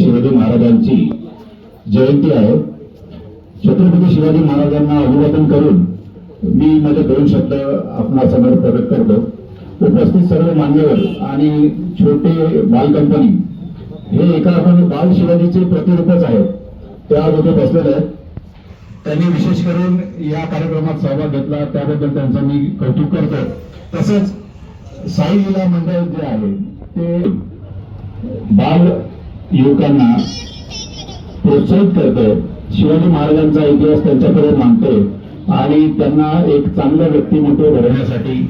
शिवाजी महाराजांची जयंती आहे. छत्रपती शिवाजी महाराजांना अभिवादन करून मी माझे दोन शब्द आपणासमोर प्रकट करतो. उपस्थित सर्व मान्यवर आणि छोटे बाल कंपनी हे एका आपण बाल शिवाजीचे प्रतिरूपच आहेत. त्या तिथे बसलेले आहेत. त्यांनी विशेष करून या कार्यक्रमात सहभाग घेतला. त्याबद्दल त्यांचं मी कौतुक करतो. तसंच साई लीला मंडळ जे आहे ते बाल युवकांना प्रोत्साहित करतो शिवाजी महाराजांचा इतिहास त्यांच्याकडे मांडते आणि त्यांना एक चांगलं व्यक्तिमत्व घडवण्यासाठी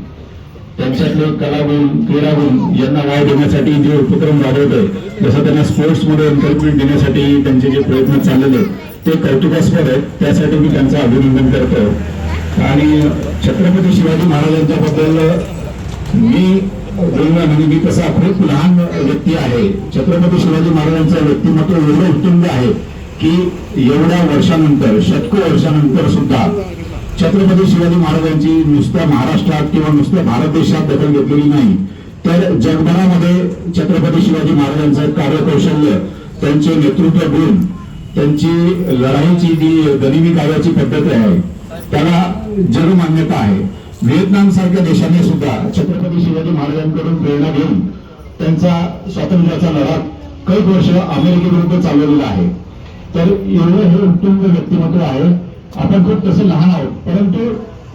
त्यांच्यातले कलागुण क्रीडागुण यांना वाव देण्यासाठी जे उपक्रम राबवतोय जसं त्यांना स्पोर्ट्समध्ये एन्करेजमेंट देण्यासाठी त्यांचे जे प्रयत्न चाललेले ते कौतुकास्पद आहेत. त्यासाठी मी त्यांचं अभिनंदन करतो आणि छत्रपती शिवाजी महाराजांच्याबद्दल मी बोलणं म्हणजे मी तसा खूप लहान व्यक्ती आहे. छत्रपती शिवाजी महाराजांचं व्यक्तिमत्व एवढं उत्तुंग आहे की एवढ्या वर्षानंतर शतको वर्षानंतर सुद्धा छत्रपती शिवाजी महाराजांची नुसत्या महाराष्ट्रात किंवा नुसत्या भारत देशात दखल घेतलेली नाही. तर जगभरामध्ये छत्रपती शिवाजी महाराजांचं कार्यकौशल्य त्यांचे नेतृत्व गुण त्यांची लढाईची जी गनिमी कार्याची पद्धत आहे त्याला जगमान्यता आहे. व्हिएतनाम सारख्या देशाने सुद्धा छत्रपती शिवाजी महाराजांकडून प्रेरणा घेऊन त्यांचा स्वातंत्र्याचा लढा कैक वर्ष अमेरिकेविरुद्ध चालवलेला आहे. तर एवढं हे उत्तुंग व्यक्तिमत्व आहे. आपण खूप तसे लहान आहोत परंतु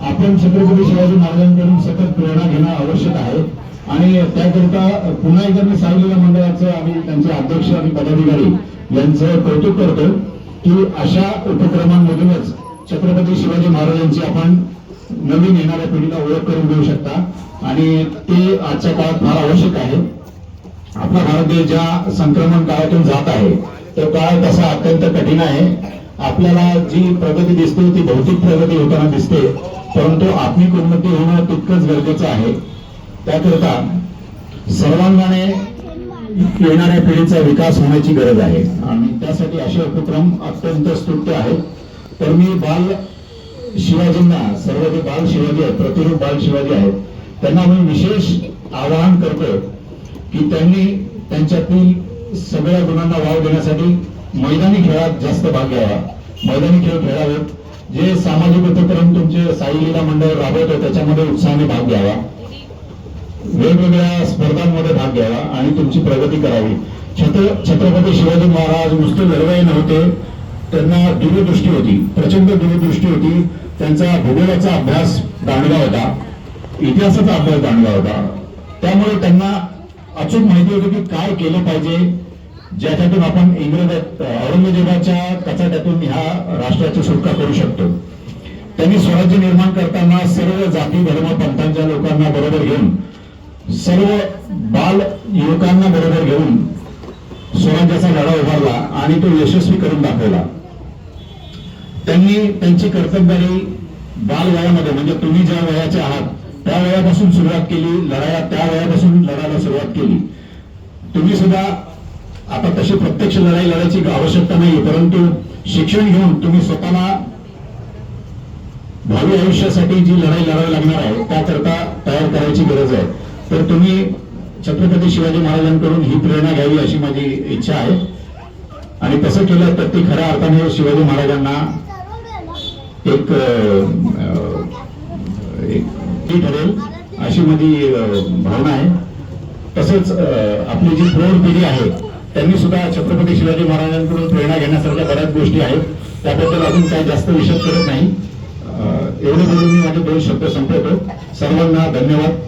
आपण छत्रपती शिवाजी महाराजांकडून सतत प्रेरणा घेणं आवश्यक आहे. आणि त्याकरिता पुन्हा एकदा मी साईलीला मंडळाचं आणि त्यांचे अध्यक्ष आणि पदाधिकारी यांचं कौतुक करतो की अशा उपक्रमांमधूनच छत्रपती शिवाजी महाराजांची आपण नवीन येणाऱ्या पिढीला ओळख करून देऊ शकता. आणि ते आजच्या काळात फार आवश्यक आहे. आपला भारत देश ज्या संक्रमण काळातून जात आहे तो काळ तसा अत्यंत कठीण आहे. आपल्याला जी प्रगती दिसते ती भौतिक प्रगती होताना दिसते परंतु आत्मिक उन्नती होणं तितकंच गरजेचं आहे. त्याकरिता सर्वांगाने येणाऱ्या पिढीचा विकास होण्याची गरज आहे. आणि त्यासाठी असे उपक्रम अत्यंत स्तुत्य आहेत. तर मी बाल शिवाजींना सर्व जे बाल शिवाजी आहेत प्रतिरूप बाल शिवाजी आहेत. त्यांना मी विशेष आवाहन करतो की त्यांनी त्यांच्यातील सगळ्या गुणांना वाव देण्यासाठी मैदानी खेळात जास्त भाग घ्यावा. मैदानी खेळ खेळावेत. जे सामाजिक उपक्रम तुमचे साई लीला मंडळ राबवतो त्याच्यामध्ये उत्साहाने भाग घ्यावा. वेगवेगळ्या स्पर्धांमध्ये भाग घ्यावा आणि तुमची प्रगती करावी. छत्र छत्रपती शिवाजी महाराज नुसते लढवाई नव्हते. त्यांना दूरदृष्टी होती प्रचंड दूरदृष्टी होती. त्यांचा भूगोलाचा अभ्यास दांडगा होता इतिहासाचा अभ्यास दांडगा होता. त्यामुळे त्यांना अचूक माहिती होती की काय केलं पाहिजे ज्याच्यातून आपण इंग्रज औरंगजेबाच्या कचाट्यातून ह्या राष्ट्राची सुटका करू शकतो. त्यांनी स्वराज्य निर्माण करताना सर्व जाती धर्म पंथांच्या लोकांना बरोबर घेऊन सर्व बाल युवकांना बरोबर घेऊन स्वराज्याचा लढा उभारला आणि तो यशस्वी करून दाखवला. त्यांनी त्यांची कर्तबगारी बाल वयामध्ये म्हणजे तुम्ही ज्या वयाचे आहात त्या वयापासून सुरुवात केली लढाया त्या वयापासून लढायला सुरुवात केली. तुम्ही सुद्धा आता तशी प्रत्यक्ष लढाई लढायची आवश्यकता नाही परंतु शिक्षण घेऊन तुम्ही स्वतःला भावी आयुष्यासाठी जी लढाई लढावी लागणार आहे त्याकरता तयार करायची गरज आहे. तर तुम्ही छत्रपती शिवाजी महाराजांकडून ही प्रेरणा घ्यावी अशी माझी इच्छा आहे. आणि तसं केलं तर ती खऱ्या अर्थाने शिवाजी महाराजांना एक एक ती ठरेल. अशी माझी भावना आहे. तसंच आपली जी प्रौढ पिढी आहे त्यांनी सुद्धा छत्रपती शिवाजी महाराजांकडून प्रेरणा घेण्यासारख्या बऱ्याच गोष्टी आहेत. त्याबद्दल अजून काही जास्त विषय करत नाही. एवढं एवढे बोलून मी माझे दोन शब्द संपवतो. सर्वांना धन्यवाद.